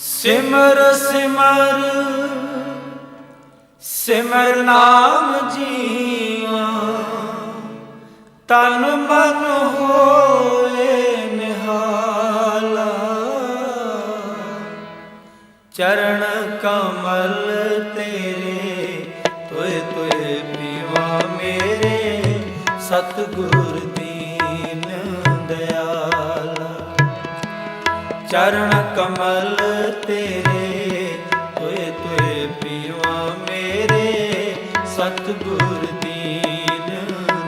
ਸਿਮਰ ਸਿਮਰ ਸਿਮਰ ਨਾਮ ਜੀਵਾ। ਤਨ ਮਨ ਹੋਏ ਨਿਹਾਲਾ। ਚਰਨ ਕਮਲ ਤੇਰੇ, ਤੋਏ ਤੋਏ ਪੀਵਾ ਮੇਰੇ। ਸਤਿਗੁਰ ਚਰਨ ਕਮਲ ਤੇਰੇ, ਤੋਏ ਤੋਏ ਪੀਵਾ ਮੇਰੇ, ਸਤਿਗੁਰ ਦੀਨ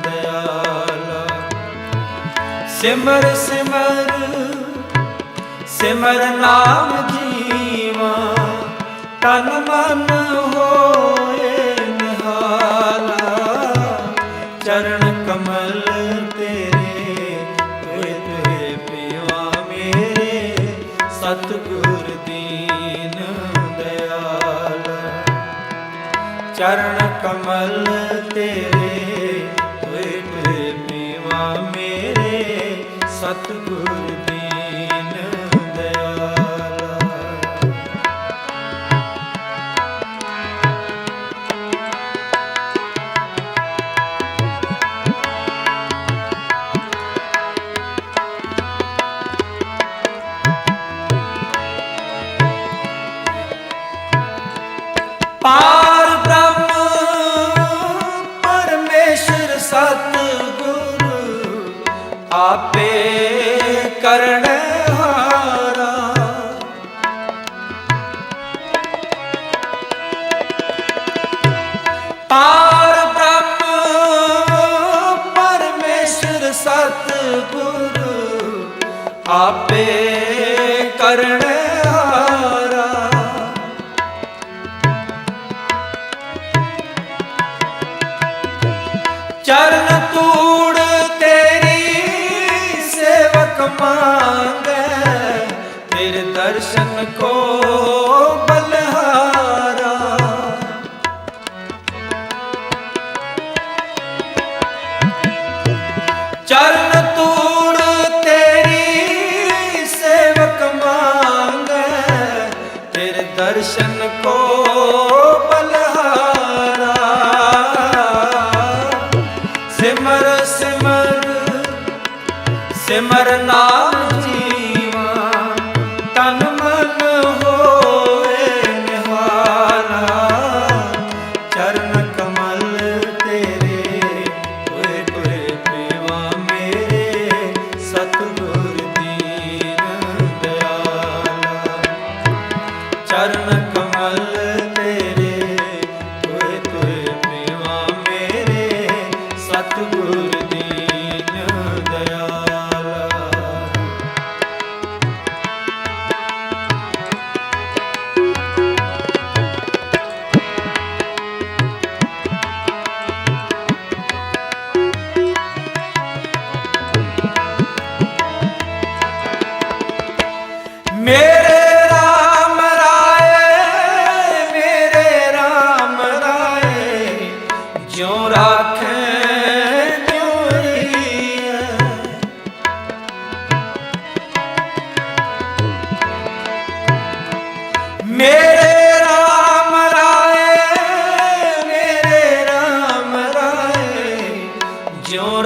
ਦਇਆਲਾ। ਸਿਮਰ ਸਿਮਰ ਸਿਮਰ ਨਾਮ ਜੀਵਾ, ਤਨ ਮਨ ਸਤਿਗੁਰ ਦੀਨ ਦਇਆਲਾ ਚਰਨ ਕਮਲ ਤੇਰੇ ਤੋਏ ਪੀਵਾ ਮੇਰੇ। ਸਤਿਗੁਰ ਪਰਮੇਸ਼ਰ ਸਤਿਗੁਰ ਆਪੇ ਕਰਣ ਹਾਰਾ। ਪਾਰ ਬ੍ਰਹਮ ਪਰਮੇਸ਼ਰ ਸਤਿਗੁਰ ਆਪੇ ਕਰਨ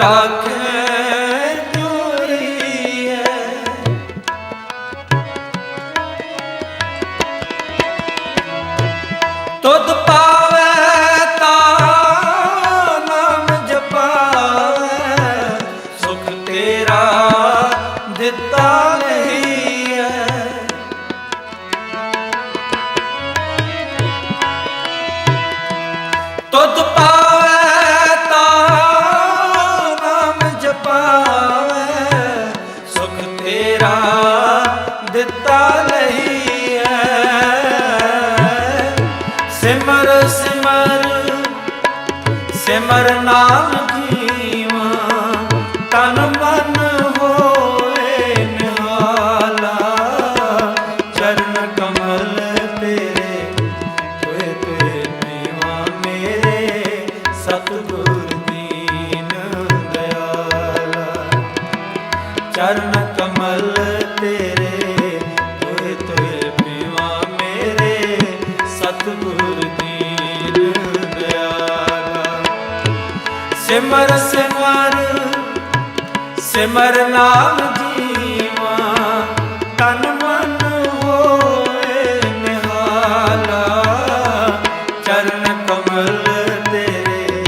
ਰਾਖੇ। ਸਿਮਰ ਸਿਮਰ ਸਿਮਰ ਨਾਮ ਜੀਵਾ ਤਨ ਮਨ ਹੋਏ ਨਿਹਾਲਾ, ਚਰਨ ਕਮਲ ਤੇਰੇ ਤੋਏ ਤੋਏ ਪੀਵਾ ਮੇਰੇ, ਸਤਿਗੁਰ ਦੀਨ ਦਇਆਲਾ। ਚਰਨ ਕਮਲ ਸਿਮਰ ਸਿਮਰ ਸਿਮਰ ਨਾਮ ਜੀਵਾ, ਤਨ ਮਨ ਹੋਏ ਨਿਹਾਲਾ। ਚਰਨ ਕਮਲ ਤੇਰੇ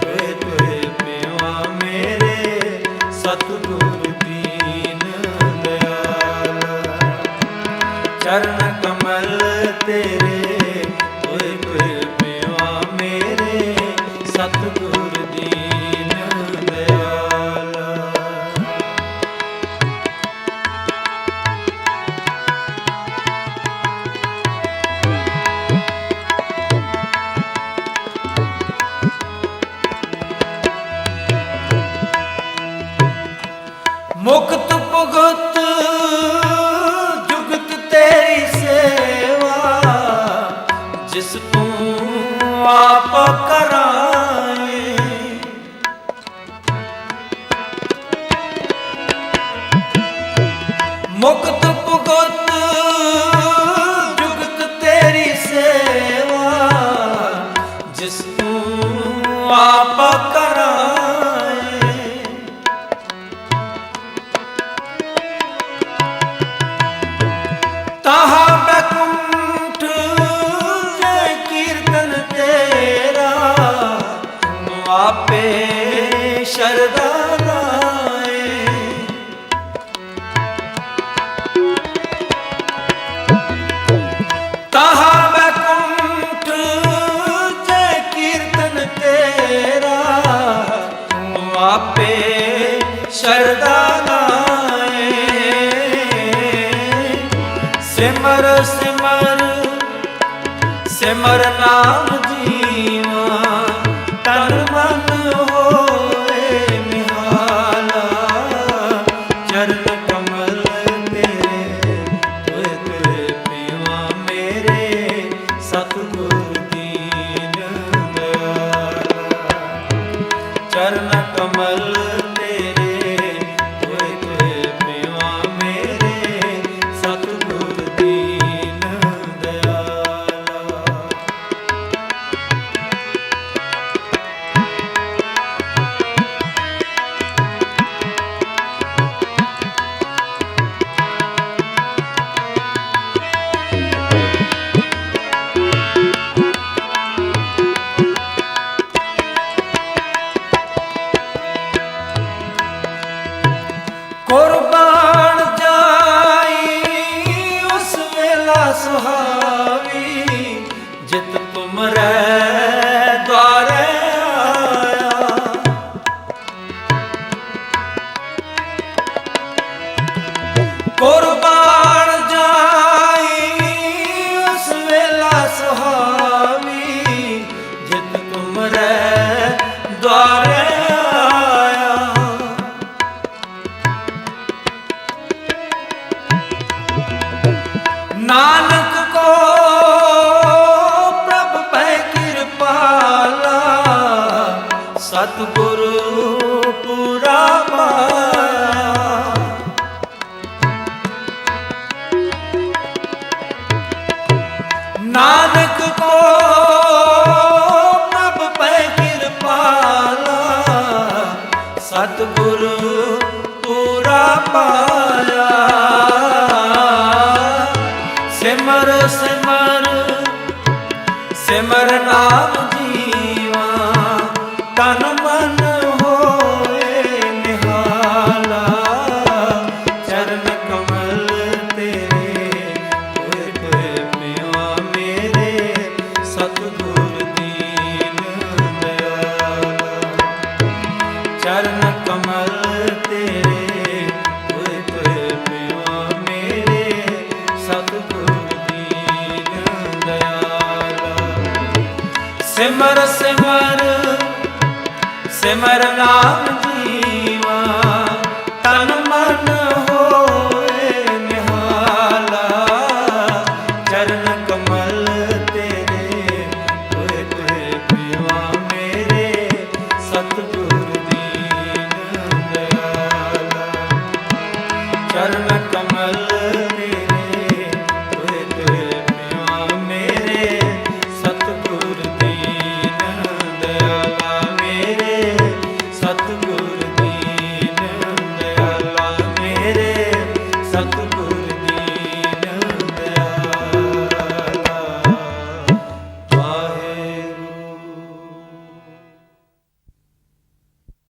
ਤੇ ਤੇ ਪਿਵਾ ਮੇਰੇ, ਸਤਿਗੁਰ ਦੀਨ ਦਇਆਲ। ਚਰਨ ਕਮਲ ਤੇਰੇ ਮੁਕਤ ਭਗਤ ਜੁਗਤ ਤੇਰੀ ਸੇਵਾ ਜਿਸ ਤੂੰ ਆਪ ਕਰਾਏ ਮੁਕਤ তাহা ਨਾਮ ਨਾਨਕ ਕੋ ਪ੍ਰਭ ਪੈ ਕਿਰਪਾਲਾ, ਸਤਿਗੁਰ ਪੁਰਾ ਪਾਇਆ ਕੋ ਪ੍ਰਭ ਪੈ ਕਿਰਪਾਲਾ, ਸਤਿਗੁਰ ਪੁਰਾ ਪਾਇਆ ਸਿਮਰਨਾ